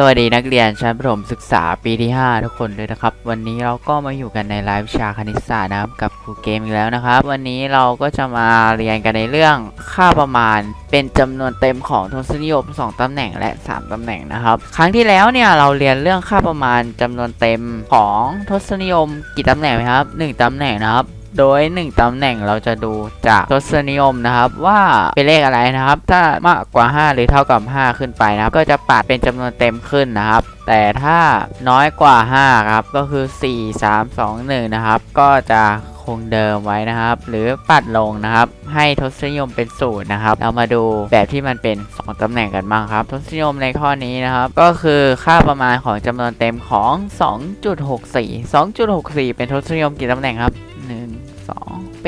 สวัสดีนักเรียนชั้นประถมศึกษาปีที่ 5 ทุกคนด้วยนะครับ วันนี้เราก็มาอยู่กันในไลฟ์ชาคณิตศาสตร์นะครับกับครูเกมอีกแล้วนะครับ วันนี้เราก็จะมาเรียนกันในเรื่องค่าประมาณ เป็นจำนวนเต็มของทศนิยม 2ตำแหน่งและ 3ตำแหน่งนะครับ ครั้งที่แล้วเนี่ยเราเรียนเรื่องค่าประมาณจำนวนเต็มของทศนิยมกี่ตำแหน่งครับ 1ตำแหน่งนะครับ โดย 1ตำแหน่งเราจะดูจากทศนิยมนะครับว่าเป็นเลขอะไรนะครับ ถ้ามากกว่า 5 หรือเท่ากับ 5 ขึ้นไปนะครับ ก็จะปัดเป็นจำนวนเต็มขึ้นนะครับ แต่ถ้าน้อยกว่า 5 ครับ ก็คือ 4 3 2 1 นะครับ ก็จะคงเดิมไว้นะครับ หรือปัดลงนะครับ ให้ทศนิยมเป็นศูนย์นะครับ เรามาดูแบบที่มันเป็น 2ตำแหน่งกันบ้างครับ ทศนิยมในข้อนี้นะครับ ก็คือค่าประมาณของจำนวนเต็มของ 2.64 2.64 เป็นทศนิยมกี่ตำแหน่งครับ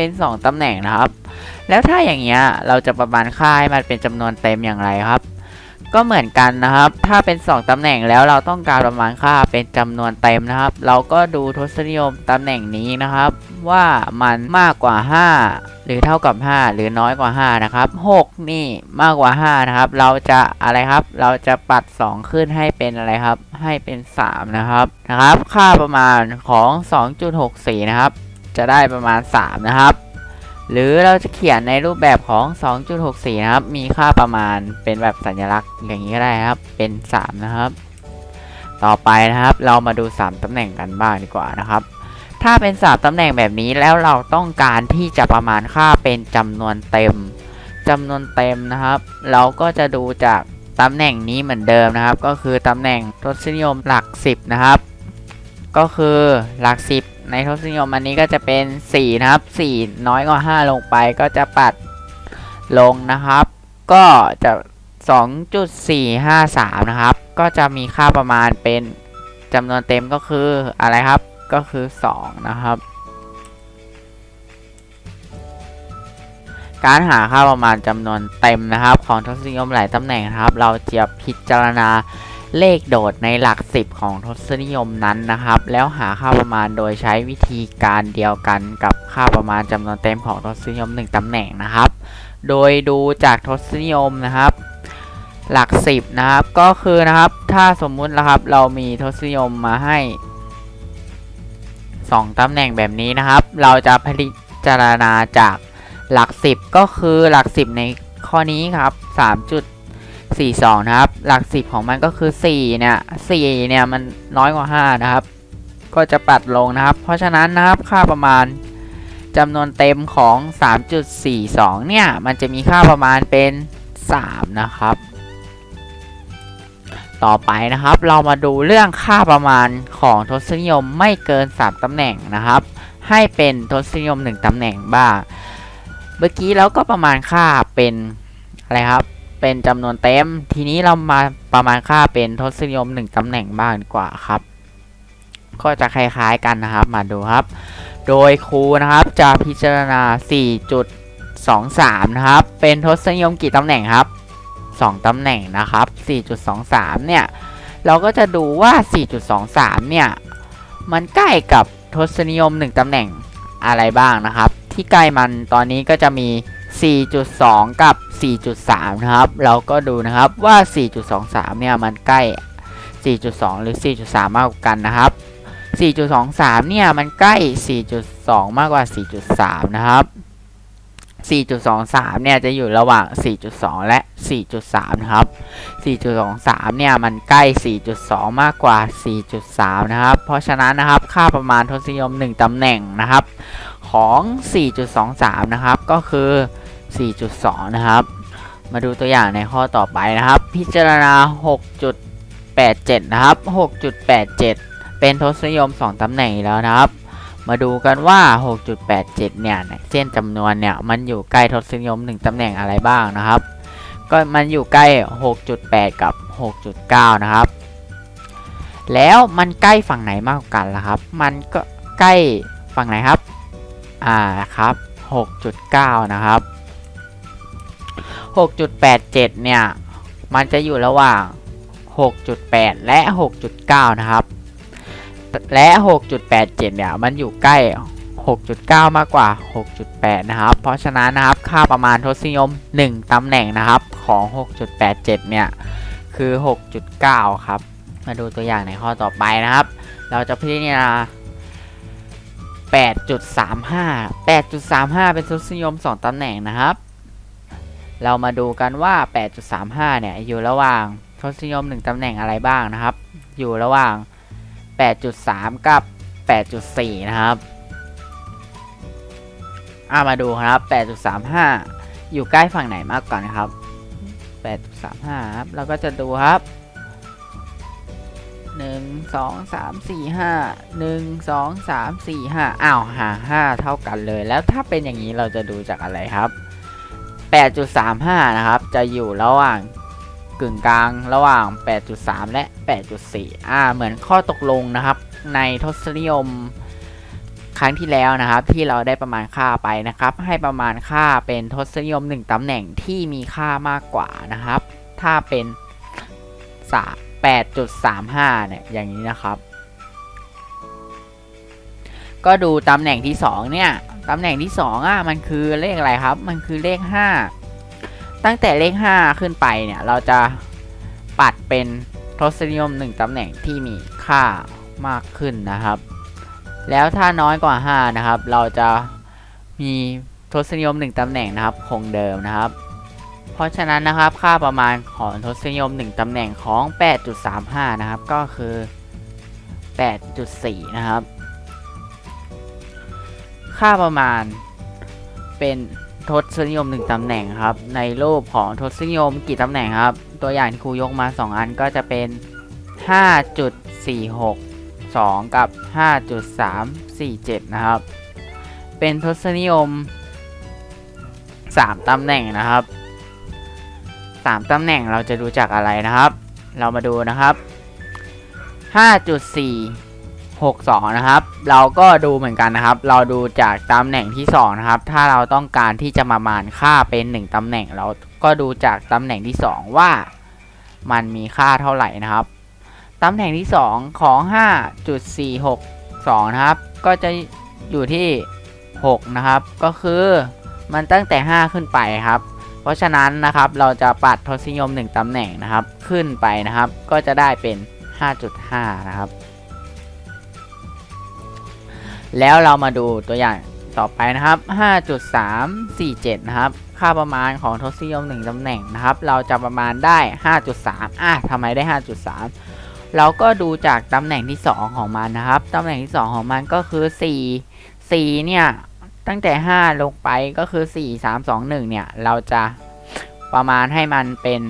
เป็น 2 ตำแหน่งนะครับ แล้วถ้าอย่างเงี้ยเราจะประมาณค่าให้มันเป็นจำนวนเต็มอย่างไรครับ ก็เหมือนกันนะครับ ถ้าเป็น 2 ตำแหน่งแล้วเราต้องการประมาณค่าเป็นจำนวนเต็มนะครับ เราก็ดูทศนิยมตำแหน่งนี้นะครับ ว่ามันมากกว่า 5 หรือเท่ากับ 5 หรือน้อยกว่า 5 นะครับ 6 นี่มากกว่า 5 นะครับ เราจะอะไรครับ เราจะปัด 2 ขึ้นให้เป็นอะไรครับ ให้เป็น 3 นะครับนะครับ ค่าประมาณของ 2.64 นะครับ จะได้ประมาณ 3 นะครับ หรือเราจะเขียนในรูปแบบของ 2.64 นะครับ มีค่าประมาณเป็นแบบสัญลักษณ์อย่างนี้ก็ได้ครับ เป็น 3 นะครับ ต่อไปนะครับ เรามาดู 3ตำแหน่งกันบ้างดีกว่านะครับ ถ้าเป็น 3ตำแหน่งแบบนี้แล้วเราต้องการที่จะประมาณค่าเป็นจำนวนเต็มจำนวนเต็มนะครับ เราก็จะดูจากตำแหน่งนี้เหมือนเดิมนะครับ ก็คือตำแหน่งทศนิยมหลัก 10 นะครับ ก็คือหลัก 10 ในทศนิยมอันนี้ก็จะเป็น4นะครับ4น้อยกว่า5ลงไปก็จะปัดลงนะครับ ก็จะ 2.453 นะครับ ก็จะมีค่าประมาณเป็นจำนวนเต็มก็คืออะไรครับก็คือ 2 นะครับ การหาค่าประมาณจำนวนเต็มนะครับ ของทศนิยมหลายตำแหน่งนะครับ เราจะพิจารณา เลขโดดในหลัก 10 ของทศนิยมนั้นนะครับ แล้วหาค่าประมาณโดยใช้วิธีการเดียวกันกับค่าประมาณจำนวนเต็มของทศนิยม 1ตำแหน่งนะครับ โดยดูจากทศนิยมนะครับ หลัก 10 นะครับ ก็คือนะครับถ้าสมมุตินะครับเรามีทศนิยมมาให้ 2ตำแหน่งแบบนี้นะครับ เราจะพิจารณาจากหลัก 10 ก็คือหลัก 10 ในข้อนี้ครับ 3.1 4 2 นะครับ หลัก 10 ของมันก็คือ 4 เนี่ย 4 เนี่ย มันน้อยกว่า 5 นะครับ ก็จะปัดลงนะครับ เพราะฉะนั้นนะครับค่าประมาณจำนวนเต็มของ 3.42 เนี่ย มันจะมีค่าประมาณเป็น 3 นะครับ ต่อไปนะครับ เรามาดูเรื่องค่าประมาณของทศนิยมไม่เกิน 3ตำแหน่งนะครับ ให้เป็นทศนิยม 1ตำแหน่งบ้าง เมื่อกี้เราก็ประมาณค่าเป็นอะไรครับ เป็นจำนวนเต็ม ทีนี้เรามาประมาณค่าเป็นทศนิยม1ตำแหน่งบ้างดีกว่าครับ ก็จะคล้ายๆกันนะครับ มาดูครับ โดยครูนะครับจะพิจารณา 4.23 นะครับ เป็นทศนิยมกี่ตำแหน่งครับ 2ตำแหน่งนะครับ 4.23 เนี่ย เราก็จะดูว่า 4.23 เนี่ย มันใกล้กับทศนิยม 1ตำแหน่งอะไรบ้างนะครับ ที่ใกล้มันตอนนี้ก็จะมี 4.2 กับ 4.3 นะครับ เราก็ดูนะครับว่า 4.23 เนี่ยมันใกล้ 4.2 หรือ 4.3 มากกว่ากันนะครับ 4.23 เนี่ยมันใกล้ 4.2 มากกว่า 4.3 นะครับ 4.23 เนี่ยจะอยู่ระหว่าง 4.2 และ 4.3 นะครับ 4.23 เนี่ยมันใกล้ 4.2 มากกว่า 4.3 นะครับ เพราะฉะนั้นนะครับ ค่าประมาณทศนิยม 1 ตำแหน่งนะครับ ของ 4.23 นะครับ ก็คือ 4.2 นะครับ มาดูตัวอย่างในข้อต่อไปนะครับ พิจารณา 6.87 นะครับ 6.87 เป็นทศนิยม 2ตำแหน่งแล้วนะครับ มาดูกันว่า 6.87 เนี่ย เส้นจำนวนเนี่ย มันอยู่ใกล้ทศนิยม 1ตำแหน่งอะไรบ้างนะครับ ก็มันอยู่ใกล้ 6.8 กับ 6.9 นะครับ แล้วมันใกล้ฝั่งไหนมากกว่ากันล่ะครับ มันก็ใกล้ฝั่งไหนครับ อ่าครับ 6.9 นะครับ 6.87 เนี่ย มันจะอยู่ระหว่าง 6.8 และ 6.9 นะครับ และ 6.87 เนี่ย มันอยู่ใกล้ 6.9 มากกว่า 6.8 นะครับ เพราะฉะนั้นนะครับ ค่าประมาณทศนิยม 1ตำแหน่งนะครับของ 6.87 เนี่ย คือ 6.9 ครับ มาดูตัวอย่างในข้อต่อไปนะครับ เราจะพิจารณา 8.35 8.35 เป็นทศนิยม 2ตำแหน่งนะครับ เรามาดูกันว่า 8.35 เนี่ย อยู่ระหว่างทศนิยม 1ตำแหน่งอะไรบ้างนะครับ อยู่ระหว่าง 8.3 กับ 8.4 นะครับอามาดูครับ 8.35 อยู่ใกล้ฝั่งไหนมากกว่านะครับ 8.35 ครับ เราก็จะดูครับ หนึ่งสองสามสี่ห้าหนึ่งสองสามสี่ห้าอ้าวหาห้าเท่ากันเลย แล้วถ้าเป็นอย่างนี้เราจะดูจากอะไรครับแปดจุดสามห้านะครับ จะอยู่ระหว่างกึ่งกลางระหว่าง 8.3 และ 8.4 อ่า เหมือนข้อตกลงนะครับ ในทศนิยมครั้งที่แล้วนะครับ ที่เราได้ประมาณค่าไปนะครับ ให้ประมาณค่าเป็นทศนิยม 1ตำแหน่งที่มีค่ามากกว่านะครับ ถ้าเป็นสา 8.35 เนี่ย อย่างนี้นะครับ ก็ดูตำแหน่งที่ 2 เนี่ย ตำแหน่งที่ 2อะ มันคือเลขอะไรครับ มันคือเลข 5 ตั้งแต่เลข 5 ขึ้นไปเนี่ย เราจะปัดเป็นทศนิยม 1 ตำแหน่งที่มีค่ามากขึ้นนะครับ แล้วถ้าน้อยกว่า 5 นะครับ เราจะมีทศนิยม 1 ตำแหน่งนะครับ คงเดิมนะครับ ราะฉะนั้นนะครับค่าประมาณของทศนิยม 1ตำแหน่งของ 8.35 นะครับ ก็คือ 8.4 นะครับ ค่าประมาณเป็นทศนิยม 1ตำแหน่งครับ ในรูปของทศนิยมกี่ตำแหน่งครับ ตัวอย่างที่ครูยกมา 2 อันก็จะเป็น 5.462 กับ 5.347 นะครับ เป็นทศนิยม 3ตำแหน่งนะครับ 3 ตำแหน่งเราจะดูจากอะไรนะครับ เรามาดูนะครับ 5.462 นะครับ เราก็ดูเหมือนกันนะครับ เราดูจากตำแหน่งที่ 2 นะครับ ถ้าเราต้องการที่จะมามานค่าเป็น 1 ตำแหน่ง เราก็ดูจากตำแหน่งที่ 2 ว่ามันมีค่าเท่าไหร่นะครับ ตำแหน่งที่ 2 ของ 5.462 นะครับ ก็จะอยู่ที่ 6 นะครับ ก็คือมันตั้งแต่ 5 ขึ้นไปครับ เพราะฉะนั้นนะครับเราจะปัดทศนิยม 1 ตำแหน่งนะครับ ขึ้นไปนะครับ ก็จะได้เป็น 5.5 นะครับ แล้วเรามาดูตัวอย่างต่อไปนะครับ 5.347 นะครับ ค่าประมาณของทศนิยม 1 ตำแหน่งนะครับ เราจะประมาณได้ 5.3 อะทำไมได้ 5.3 เราก็ดูจากตำแหน่งที่ 2 ของมันนะครับ ตำแหน่งที่ 2 ของมันก็คือ 4 4 เนี่ย ตั้งแต่ 5 ลงไปก็คือ 4 3 2 1 เนี่ย เราจะประมาณให้มันเป็น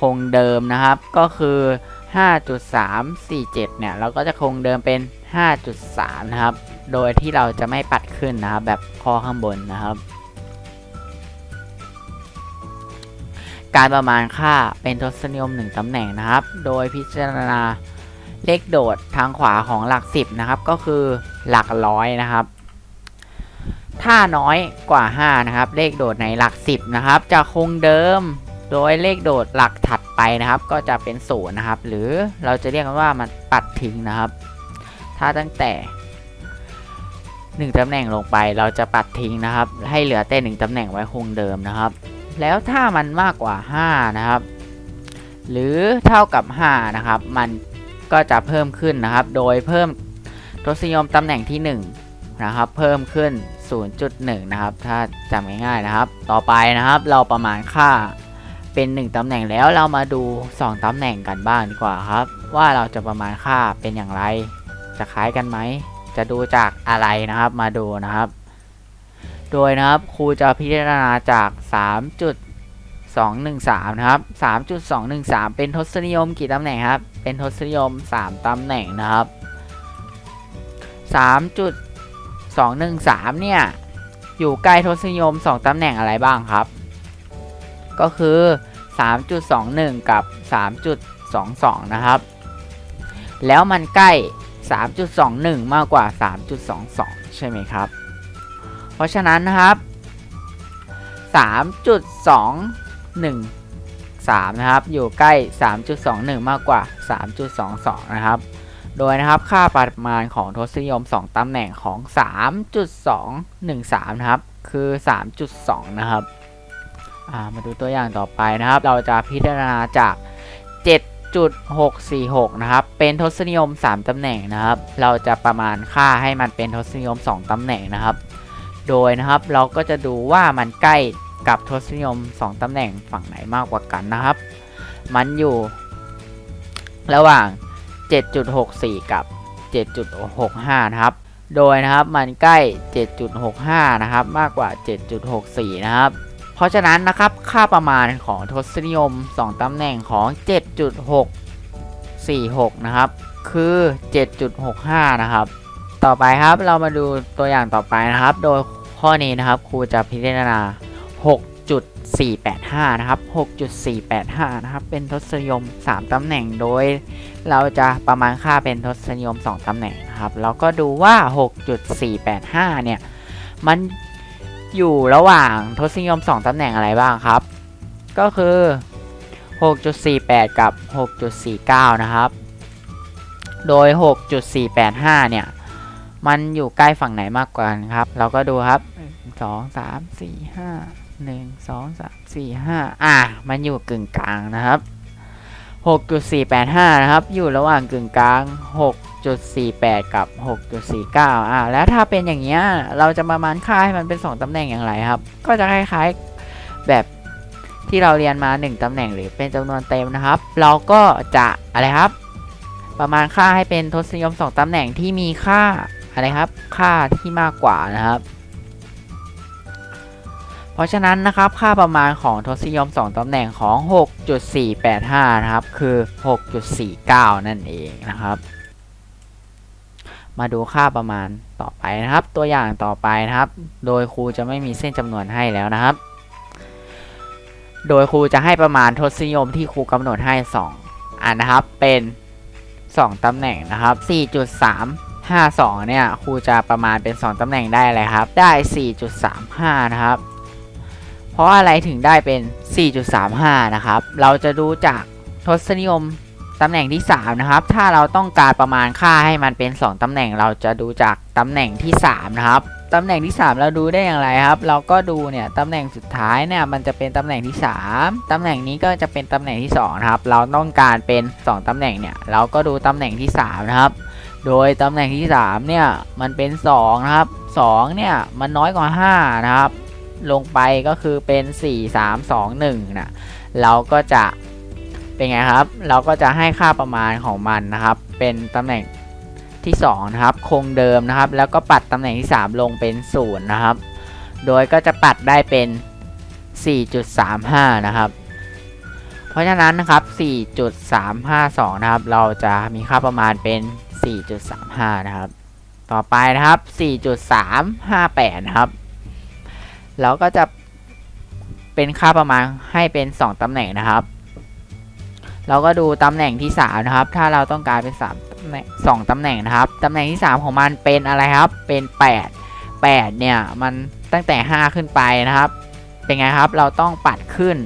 คงเดิมนะครับ ก็คือ 5.347 เนี่ย เราก็จะคงเดิมเป็น 5.3 นะครับ โดยที่เราจะไม่ปัดขึ้นนะครับ แบบข้อข้างบนนะครับ การประมาณค่าเป็นทศนิยม 1ตำแหน่งนะครับ โดยพิจารณาเลขโดดทางขวาของหลัก 10 นะครับ ก็คือหลักร้อยนะครับ ถ้าน้อยกว่า 5 นะครับ เลขโดดในหลัก 10 นะครับ จะคงเดิม โดยเลขโดดหลักถัดไปนะครับ ก็จะเป็นศูนย์นะครับ หรือเราจะเรียกกันว่ามันปัดทิ้งนะครับ ถ้าตั้งแต่ 1ตำแหน่งลงไปเราจะปัดทิ้งนะครับ ให้เหลือแต่1ตำแหน่งไว้คงเดิมนะครับ แล้วถ้ามันมากกว่า 5 นะครับ หรือเท่ากับ 5 นะครับ มันก็จะเพิ่มขึ้นนะครับ โดยเพิ่มทศนิยมตำแหน่งที่ 1 นะครับ เพิ่มขึ้น 0.1 นะครับ ถ้าจำง่ายๆนะครับ ต่อไปนะครับ เราประมาณค่าเป็น 1ตำแหน่งแล้วเรามาดู 2ตำแหน่งกันบ้างดีกว่าครับ ว่าเราจะประมาณค่าเป็นอย่างไร จะคล้ายกันไหม จะดูจากอะไรนะครับมาดูนะครับ โดยนะครับครูจะพิจารณาจาก 3.213 นะครับ 3.213 เป็นทศนิยมกี่ตำแหน่งครับ เป็นทศนิยม 3ตำแหน่งนะครับ3.213 2.13 เนี่ย อยู่ใกล้ทศนิยม 2ตำแหน่งอะไรบ้างครับ ก็คือ 3.21 กับ 3.22 นะครับ แล้วมันใกล้ 3.21 มากกว่า 3.22 ใช่ไหมครับ เพราะฉะนั้นนะครับ 3.213 นะครับ อยู่ใกล้ 3.21 มากกว่า 3.22 นะครับ โดยนะครับค่าประมาณของทศนิยม 2ตำแหน่งของ 3.213 นะครับ คือ 3.2 นะครับมาดูตัวอย่างต่อไปนะครับ เราจะพิจารณาจาก 7.646 นะครับ เป็นทศนิยม 3ตำแหน่งนะครับ เราจะประมาณค่าให้มันเป็นทศนิยม 2ตำแหน่งนะครับ โดยนะครับเราก็จะดูว่ามันใกล้กับทศนิยม 2ตำแหน่งฝั่งไหนมากกว่ากันนะครับ มันอยู่ระหว่าง 7.64 กับ 7.65 นะครับ โดยนะครับมันใกล้ 7.65 นะครับ มากกว่า 7.64 นะครับ เพราะฉะนั้นนะครับค่าประมาณของทศนิยม 2ตำแหน่งของ 7.646 นะครับ คือ 7.65 นะครับ ต่อไปครับเรามาดูตัวอย่างต่อไปนะครับ โดยข้อนี้นะครับครูจะพิจารณา 6 6.485 นะครับ 6.485 นะครับ เป็นทศนิยม 3 ตำแหน่ง โดยเราจะประมาณค่าเป็นทศนิยม 2 ตำแหน่งนะครับ แล้วก็ดูว่า 6.485 เนี่ย มันอยู่ระหว่างทศนิยม 2 ตำแหน่งอะไรบ้างครับ ก็คือ 6.48 กับ 6.49 นะครับ โดย 6.485 เนี่ย มันอยู่ใกล้ฝั่งไหนมากกว่ากันครับ เราก็ดูครับ2 3 4 5 1 2 3 4 5อะ มันอยู่กึ่งกลางนะครับ6.485นะครับ อยู่ระหว่างกึ่งกลาง6.48กับ6.49อะ แล้วถ้าเป็นอย่างเงี้ย เราจะประมาณค่าให้มันเป็น2ตำแหน่งอย่างไรครับ ก็จะคล้ายๆแบบที่เราเรียนมา 1 ตำแหน่งหรือเป็นจำนวนเต็มนะครับ เราก็จะอะไรครับ ประมาณค่าให้เป็นทศนิยม 2 ตำแหน่งที่มีค่าอะไรครับ ค่าที่มากกว่านะครับ เพราะฉะนั้นนะครับค่าประมาณของทศนิยม 2 ตำแหน่งของ 6.485 นะครับ คือ 6.49 นั่นเองนะครับ มาดูค่าประมาณต่อไปนะครับ ตัวอย่างต่อไปนะครับ โดยครูจะไม่มีเส้นจำนวนให้แล้วนะครับ โดยครูจะให้ประมาณทศนิยมที่ครูกำหนดให้ 2 อันนะครับ เป็น 2 ตำแหน่งนะครับ 4.352 เนี่ยครูจะประมาณเป็น 2 ตำแหน่งได้อะไรครับ ได้ 4.35 นะครับ เพราะอะไรถึงได้เป็น 4.35 นะครับ เราจะดูจากทศนิยมตำแหน่งที่ 3 นะครับ ถ้าเราต้องการประมาณค่าให้มันเป็น 2 ตำแหน่งเราจะดูจากตำแหน่งที่ 3 นะครับตำแหน่งที่ 3 เราดูได้อย่างไรครับ เราก็ดูเนี่ยตำแหน่งสุดท้ายเนี่ยมันจะเป็นตำแหน่งที่ 3ตำแหน่งนี้ก็จะเป็นตำแหน่งที่2นะครับ เราต้องการเป็น 2ตำแหน่งเนี่ยเราก็ดูตำแหน่งที่ 3 นะครับ โดยตำแหน่งที่ 3 เนี่ยมันเป็น2นะครับ2เนี่ยมันน้อยกว่า 5 นะครับ ลงไปก็คือเป็น 4 3 2 1นะเราก็จะเป็นไงครับ เราก็จะให้ค่าประมาณของมันนะครับ เป็นตำแหน่งที่2นะครับคงเดิมนะครับ แล้วก็ปัดตำแหน่งที่ 3 ลงเป็น0นะครับ โดยก็จะปัดได้เป็น 4.35 นะครับ เพราะฉะนั้นนะครับ 4.352 นะครับ เราจะมีค่าประมาณเป็น 4.35 นะครับ ต่อไปนะครับ 4.358 นะครับ เราก็จะเป็นค่าประมาณให้เป็น 2 ตำแหน่งนะครับ เราก็ดูตำแหน่งที่ 3 นะครับ ถ้าเราต้องการเป็น3ตำแหน่ง2ตำแหน่งนะครับ ตำแหน่งที่ 3 ของมันเป็นอะไรครับ เป็น 8 8 เนี่ย มันตั้งแต่ 5 ขึ้นไปนะครับ เป็นไงครับ เราต้องปัดขึ้น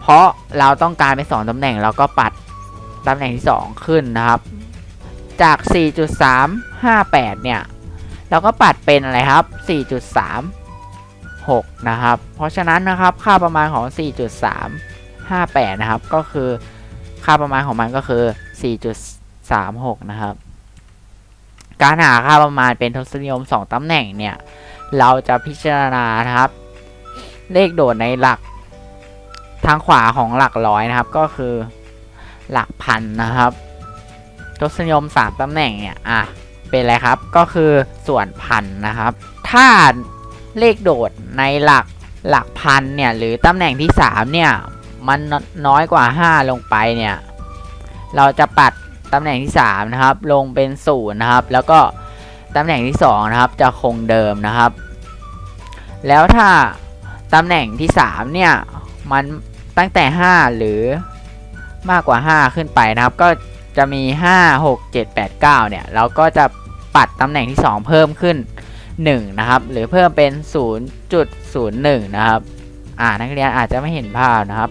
เพราะเราต้องการเป็น 2 ตำแหน่ง เราก็ปัดตำแหน่งที่ 2 ขึ้นนะครับ จาก 4.358 เนี่ย เราก็ปัดเป็นอะไรครับ 6 นะครับ เพราะฉะนั้นนะครับค่าประมาณของ 4.358 นะครับ ก็คือค่าประมาณของมันก็คือ 4.36 นะครับ การหาค่าประมาณเป็นทศนิยม 2ตำแหน่งเนี่ย เราจะพิจารณานะครับ เลขโดดในหลักทางขวาของหลักร้อยนะครับ ก็คือหลักพันนะครับทศนิยม 3ตำแหน่งเนี่ย อะ เป็นอะไรครับ ก็คือส่วนพันนะครับ ถ้า เลขโดดในหลักหลักพันเนี่ยหรือตำแหน่งที่ 3 เนี่ย มันน้อยกว่า 5 ลงไปเนี่ย เราจะปัดตำแหน่งที่ 3 นะครับ ลงเป็น0นะครับ แล้วก็ตำแหน่งที่ 2 นะครับ จะคงเดิมนะครับ แล้วถ้าตำแหน่งที่ 3 เนี่ย มันตั้งแต่ 5 หรือมากกว่า 5 ขึ้นไปนะครับ ก็จะมี 5 6 7 8 9 เนี่ย เราก็จะปัดตำแหน่งที่ 2 เพิ่มขึ้น 1 นะครับ หรือเพิ่มเป็น 0.01 นะครับ อ่านักเรียนอาจจะไม่เห็นภาพนะครับ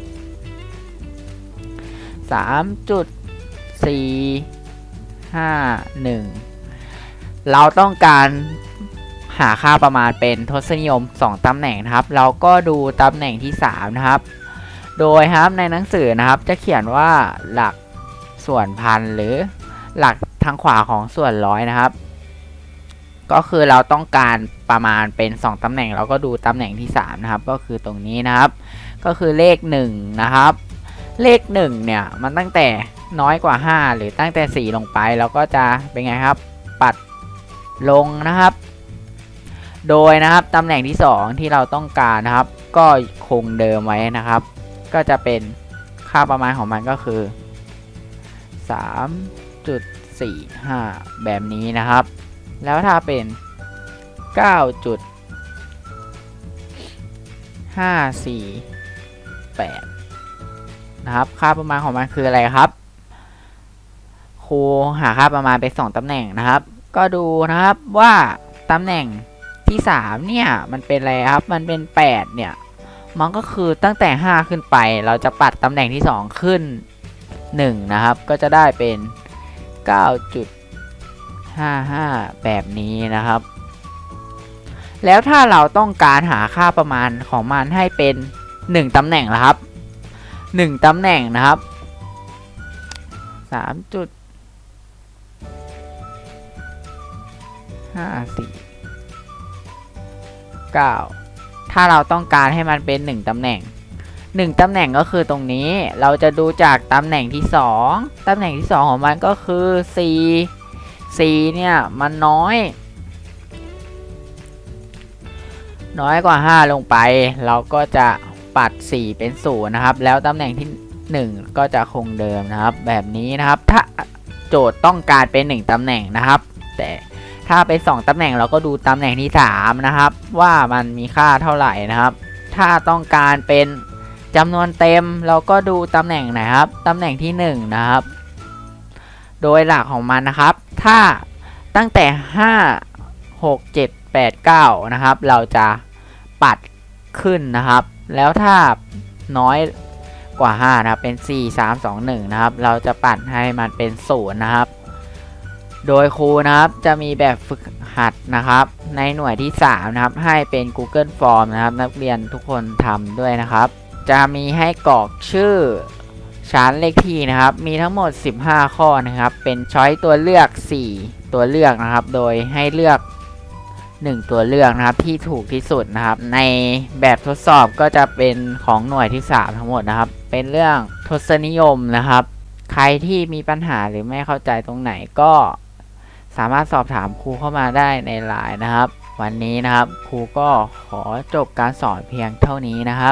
3.451 เราต้องการหาค่าประมาณเป็นทศนิยม 2ตำแหน่งนะครับ เราก็ดูตำแหน่งที่ 3 นะครับ โดยครับในหนังสือนะครับจะเขียนว่าหลักส่วนพันหรือหลักทางขวาของส่วนร้อยนะครับ ก็คือเราต้องการประมาณเป็น 2ตำแหน่ง เราก็ดูตำแหน่งที่ 3 นะครับ ก็คือตรงนี้นะครับ ก็คือเลข 1 นะครับ เลข 1 เนี่ย มันตั้งแต่น้อยกว่า 5 หรือตั้งแต่ 4 ลงไปเราก็จะเป็นไงครับ ปัดลงนะครับ โดยนะครับตำแหน่งที่ 2 ที่เราต้องการนะครับ ก็คงเดิมไว้นะครับ ก็จะเป็นค่าประมาณของมันก็คือ 3.45 แบบนี้นะครับ แล้วถ้าเป็น 9.548 นะครับ ค่าประมาณของมันคืออะไรครับ ครูหาค่าประมาณไปสองตำแหน่งนะครับ ก็ดูนะครับว่าตำแหน่งที่ 3 เนี่ย มันเป็นอะไรครับ มันเป็น 8 เนี่ย มันก็คือตั้งแต่ 5 ขึ้นไป เราจะปัดตำแหน่งที่ 2 ขึ้น 1 นะครับ ก็จะได้เป็น 9. 55 แบบนี้นะครับ แล้วถ้าเราต้องการหาค่าประมาณของมันให้เป็น 1ตำแหน่งนะครับ 1ตำแหน่งนะครับ3จุด5 4 9 ถ้าเราต้องการให้มันเป็น 1ตำแหน่ง 1ตำแหน่งก็คือตรงนี้เราจะดูจากตำแหน่งที่ 2ตำแหน่งที่ 2 ของมันก็คือ4 C เนี่ยมันน้อย น้อยกว่า 5 ลงไป เราก็จะปัด 4 เป็น0นะครับ แล้วตำแหน่งที่ 1 ก็จะคงเดิมนะครับ แบบนี้นะครับ ถ้าโจทย์ต้องการเป็น 1ตำแหน่งนะครับ แต่ถ้าเป็น 2ตำแหน่งเราก็ดูตำแหน่งที่ 3 นะครับ ว่ามันมีค่าเท่าไหร่นะครับ ถ้าต้องการเป็นจำนวนเต็มเราก็ดูตำแหน่งไหนครับตำแหน่งที่ 1 นะครับ โดยหลักของมันนะครับ ถ้าตั้งแต่ 5 6 7 8 9 นะครับ เราจะปัดขึ้นนะครับ แล้วถ้าน้อยกว่า 5 นะครับ เป็น 4 3 2 1 นะครับ เราจะปัดให้มันเป็น 0 นะครับ โดยครูนะครับจะมีแบบฝึกหัดนะครับ ในหน่วยที่ 3 นะครับ ให้เป็น Google Form นะครับ นักเรียนทุกคนทำด้วยนะครับ จะมีให้กรอกชื่อ ชั้นเลขที่นะครับ มีทั้งหมด 15 ข้อนะครับ เป็นช้อยตัวเลือก 4 ตัวเลือกนะครับ โดยให้เลือก 1 ตัวเลือกนะครับที่ถูกที่สุดนะครับ ในแบบทดสอบก็จะเป็นของหน่วยที่ 3 ทั้งหมดนะครับ เป็นเรื่องทศนิยมนะครับ ใครที่มีปัญหาหรือไม่เข้าใจตรงไหนก็สามารถสอบถามครูเข้ามาได้ในไลน์นะครับ วันนี้นะครับครูก็ขอจบการสอนเพียงเท่านี้นะครับ